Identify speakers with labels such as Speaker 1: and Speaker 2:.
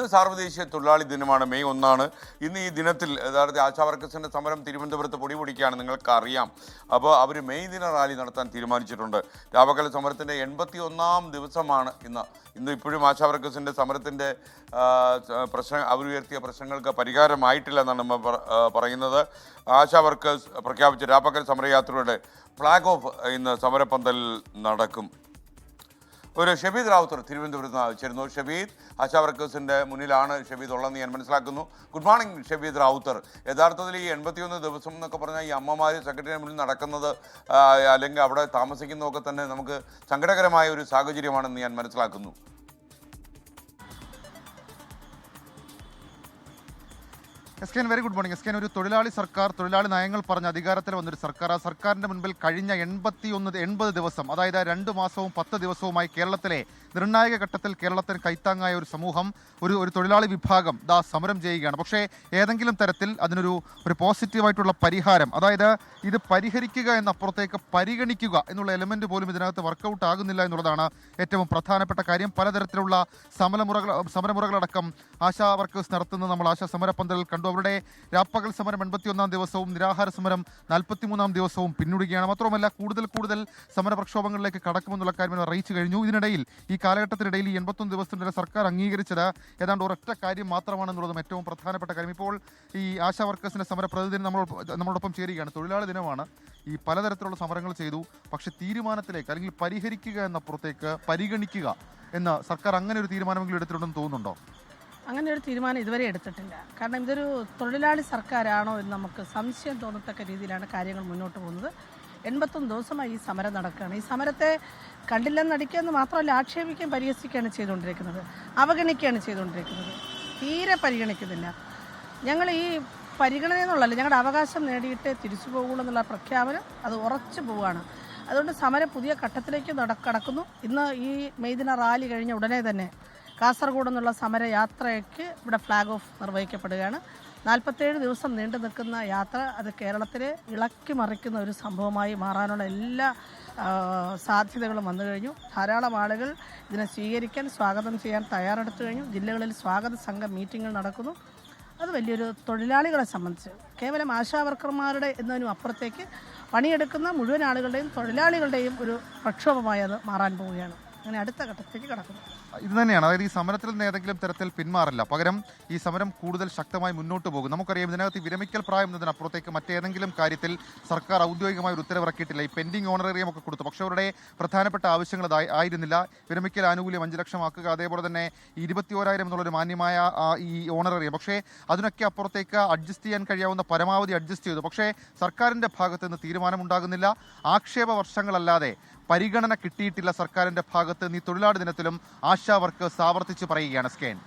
Speaker 1: ഇന്ന് സാർവദേശീയ തൊഴിലാളി ദിനമാണ്. മെയ് ഒന്നാണ്. ഇന്ന് ഈ ദിനത്തിൽ യഥാർത്ഥത്തിൽ ആശാ വർക്കേഴ്സിന്റെ സമരം തിരുവനന്തപുരത്ത് പൊടിപൊടിക്കുകയാണ് നിങ്ങൾക്ക് അറിയാം അപ്പോൾ അവർ മെയ് ദിന റാലി നടത്താൻ തീരുമാനിച്ചിട്ടുണ്ട്. രാപകൽ സമരത്തിന്റെ എൺപത്തി ഒന്നാം ദിവസമാണ് ഇന്ന്. ഇന്ന് ഇപ്പോഴും ആശാ വർക്കേഴ്സിന്റെ സമരത്തിന്റെ പ്രശ്നം സ- പ്രശ്ന അവരുയർത്തിയ പ്രശ്നങ്ങൾക്ക് പരിഹാരമായിട്ടില്ല എന്നാണ് നമ്മൾ പറയുന്നത്. ആശാ വർക്കേഴ്സ് പ്രഖ്യാപിച്ച രാപകൽ സമരയാത്രയുടെ ഫ്ലാഗ് ഓഫ് ഇന്ന് സമരപ്പന്തലിൽ നടക്കും. ഒരു ഷബീദ് റാവുത്തർ തിരുവനന്തപുരത്ത് നിന്ന് ചേരുന്നു. ഷബീദ് ആശാ വർക്കേഴ്സിന്റെ മുന്നിലാണ് ഷബീദ് ഉള്ളതെന്ന് ഞാൻ മനസ്സിലാക്കുന്നു. Good morning Shabeed Rawther. യഥാർത്ഥത്തിൽ ഈ എൺപത്തിയൊന്ന് ദിവസം എന്നൊക്കെ പറഞ്ഞാൽ ഈ അമ്മമാർ സെക്രട്ടറിയുടെ മുന്നിൽ നടക്കുന്നത് അല്ലെങ്കിൽ അവിടെ താമസിക്കുന്നതൊക്കെ തന്നെ നമുക്ക് സങ്കടകരമായ ഒരു സാഹചര്യമാണെന്ന് ഞാൻ മനസ്സിലാക്കുന്നു.
Speaker 2: S K very good morning S K ഒരു തൊഴിലാളി സർക്കാർ തൊഴിലാളി നയങ്ങൾ പറഞ്ഞ അധികാരത്തിൽ വന്നൊരു സർക്കാർ. ആ സർക്കാരിന്റെ മുൻപിൽ കഴിഞ്ഞ എൺപത്തി ഒന്ന് എൺപത് ദിവസം അതായത് രണ്ട് മാസവും പത്ത് ദിവസവുമായി കേരളത്തിലെ നിർണായക ഘട്ടത്തിൽ കേരളത്തിന് കൈത്താങ്ങായ ഒരു സമൂഹം ഒരു ഒരു തൊഴിലാളി വിഭാഗം ദാ സമരം ചെയ്യുകയാണ്. പക്ഷേ ഏതെങ്കിലും തരത്തിൽ അതിനൊരു ഒരു പോസിറ്റീവായിട്ടുള്ള പരിഹാരം അതായത് ഇത് പരിഹരിക്കുക എന്നപ്പുറത്തേക്ക് പരിഗണിക്കുക എന്നുള്ള എലമെന്റ് പോലും ഇതിനകത്ത് വർക്കൗട്ട് ആകുന്നില്ല എന്നുള്ളതാണ് ഏറ്റവും പ്രധാനപ്പെട്ട കാര്യം. പലതരത്തിലുള്ള സമരമുറകൾ സമരമുറകളടക്കം ആശാ വർക്കേഴ്സ് നടത്തുന്നത് നമ്മൾ ആശാ സമരപ്പന്തലിൽ കണ്ടു. അവരുടെ രാപ്പകൽ സമരം എൺപത്തിയൊന്നാം ദിവസവും നിരാഹാര സമരം നാൽപ്പത്തിമൂന്നാം ദിവസവും പിന്നിടുകയാണ്. മാത്രമല്ല കൂടുതൽ കൂടുതൽ സമര പ്രക്ഷോഭങ്ങളിലേക്ക് കടക്കുമെന്നുള്ള കാര്യം അറിയിച്ചു കഴിഞ്ഞു. ഇതിനിടയിൽ ഈ കാലഘട്ടത്തിനിടയിൽ ഈ എൺപത്തൊന്ന് ദിവസത്തിനിടെ സർക്കാർ അംഗീകരിച്ചത് ഏതാണ്ട് ഒരൊറ്റ കാര്യം മാത്രമാണെന്നുള്ളതും ഏറ്റവും പ്രധാനപ്പെട്ട കാര്യം. ഇപ്പോൾ ഈ ആശാ വർക്കേഴ്സിന്റെ സമര പ്രതിനിധി നമ്മൾ നമ്മളോടൊപ്പം ചേരുകയാണ്. തൊഴിലാളി ദിനമാണ്. ഈ പലതരത്തിലുള്ള സമരങ്ങൾ ചെയ്തു. പക്ഷേ തീരുമാനത്തിലേക്ക് അല്ലെങ്കിൽ പരിഹരിക്കുക എന്നപ്പുറത്തേക്ക് പരിഗണിക്കുക എന്ന സർക്കാർ അങ്ങനെ ഒരു തീരുമാനമെങ്കിലും എടുത്തിട്ടുണ്ടെന്ന് തോന്നുന്നുണ്ടോ?
Speaker 3: അങ്ങനെ ഒരു തീരുമാനം ഇതുവരെ എടുത്തിട്ടില്ല. കാരണം ഇതൊരു തൊഴിലാളി സർക്കാരാണോ എന്ന് നമുക്ക് സംശയം തോന്നത്തക്ക രീതിയിലാണ് കാര്യങ്ങൾ മുന്നോട്ട് പോകുന്നത്. എൺപത്തൊന്ന് ദിവസമായി ഈ സമരം നടക്കുകയാണ്. ഈ സമരത്തെ കണ്ടില്ലെന്ന് നടിക്കുകയെന്ന് മാത്രമല്ല ആക്ഷേപിക്കുകയും പരിഹസിക്കുകയാണ് ചെയ്തുകൊണ്ടിരിക്കുന്നത്. അവഗണിക്കുകയാണ് ചെയ്തുകൊണ്ടിരിക്കുന്നത്. തീരെ പരിഗണിക്കുന്നില്ല. ഞങ്ങൾ ഈ പരിഗണന എന്നുള്ളതല്ല ഞങ്ങളുടെ അവകാശം നേടിയിട്ട് തിരിച്ചു പോകുള്ളൂ എന്നുള്ള പ്രഖ്യാപനം അത് ഉറച്ചു പോവുകയാണ്. അതുകൊണ്ട് സമരം പുതിയ ഘട്ടത്തിലേക്ക് നട കടക്കുന്നു. ഇന്ന് ഈ മെയ്ദിന റാലി കഴിഞ്ഞ ഉടനെ തന്നെ കാസർഗോഡ് നിന്നുള്ള സമരയാത്രയ്ക്ക് ഇവിടെ ഫ്ലാഗ് ഓഫ് നിർവഹിക്കപ്പെടുകയാണ്. നാൽപ്പത്തേഴ് ദിവസം നീണ്ടു നിൽക്കുന്ന യാത്ര അത് കേരളത്തിലെ ഇളക്കി മറിക്കുന്ന ഒരു സംഭവമായി മാറാനുള്ള എല്ലാ സാധ്യതകളും വന്നു കഴിഞ്ഞു. ധാരാളം ആളുകൾ ഇതിനെ സ്വീകരിക്കാൻ സ്വാഗതം ചെയ്യാൻ തയ്യാറെടുത്തു കഴിഞ്ഞു. ജില്ലകളിൽ സ്വാഗത സംഘം മീറ്റിങ്ങുകൾ നടക്കുന്നു. അത് വലിയൊരു തൊഴിലാളികളെ സംബന്ധിച്ച്. കേവലം ആശാവർക്കർമാരുടെ എന്നതിനും അപ്പുറത്തേക്ക് പണിയെടുക്കുന്ന മുഴുവൻ ആളുകളുടെയും തൊഴിലാളികളുടെയും ഒരു പ്രക്ഷോഭമായി അത് മാറാൻ പോവുകയാണ്. അങ്ങനെ അടുത്ത ഘട്ടത്തേക്ക് കടക്കുന്നു.
Speaker 2: ഇത് തന്നെയാണ്. അതായത് ഈ സമരത്തിൽ നിന്ന് ഏതെങ്കിലും തരത്തിൽ പിന്മാറില്ല. പകരം ഈ സമരം കൂടുതൽ ശക്തമായി മുന്നോട്ട് പോകും. നമുക്കറിയാം ഇതിനകത്ത് വിരമിക്കൽ പ്രായം എന്നതിനപ്പുറത്തേക്ക് മറ്റേതെങ്കിലും കാര്യത്തിൽ സർക്കാർ ഔദ്യോഗികമായി ഒരു ഉത്തരവിറക്കിയിട്ടില്ല ഈ പെൻഡിങ് ഓണറേറിയം ഒക്കെ കൊടുത്തു. പക്ഷേ അവരുടെ പ്രധാനപ്പെട്ട ആവശ്യങ്ങൾ ആയിരുന്നില്ല. വിരമിക്കൽ ആനുകൂല്യം അഞ്ച് ലക്ഷമാക്കുക അതേപോലെ തന്നെ ഇരുപത്തി ഓരായിരം എന്നുള്ളൊരു മാന്യമായ ഈ ഓണറേറിയം. പക്ഷേ അതിനൊക്കെ അപ്പുറത്തേക്ക് അഡ്ജസ്റ്റ് ചെയ്യാൻ കഴിയാവുന്ന പരമാവധി അഡ്ജസ്റ്റ് ചെയ്തു. പക്ഷേ സർക്കാരിന്റെ ഭാഗത്ത് നിന്ന് തീരുമാനമുണ്ടാകുന്നില്ല. ആക്ഷേപ വർഷങ്ങളല്ലാതെ പരിഗണന കിട്ടിയിട്ടില്ല സർക്കാരിന്റെ ഭാഗത്ത് നിന്ന് ഈ തൊഴിലാളി ദിനത്തിലും ആശാ വർക്കേഴ്സ് ആവർത്തിച്ച് പറയുകയാണ് സ്കേൻ.